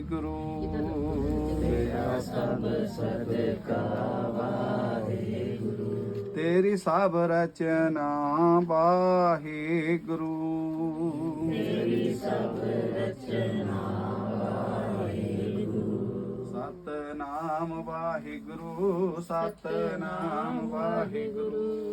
ਗੁਰੂ ਤੇਰਾ ਸਭ ਸਦਕਾ ਵਾਹਿਗੁਰੂ। ਤੇਰੀ ਸਭ ਰਚਨਾ ਵਾਹਿਗੁਰੂ। ਤੇਰੀ ਸਭ ਰਚਨਾ ਵਾਹਿਗੁਰੂ, ਸਤਨਾਮ ਵਾਹਿਗੁਰੂ। ਸਤਨਾਮ ਵਾਹਿਗੁਰੂ।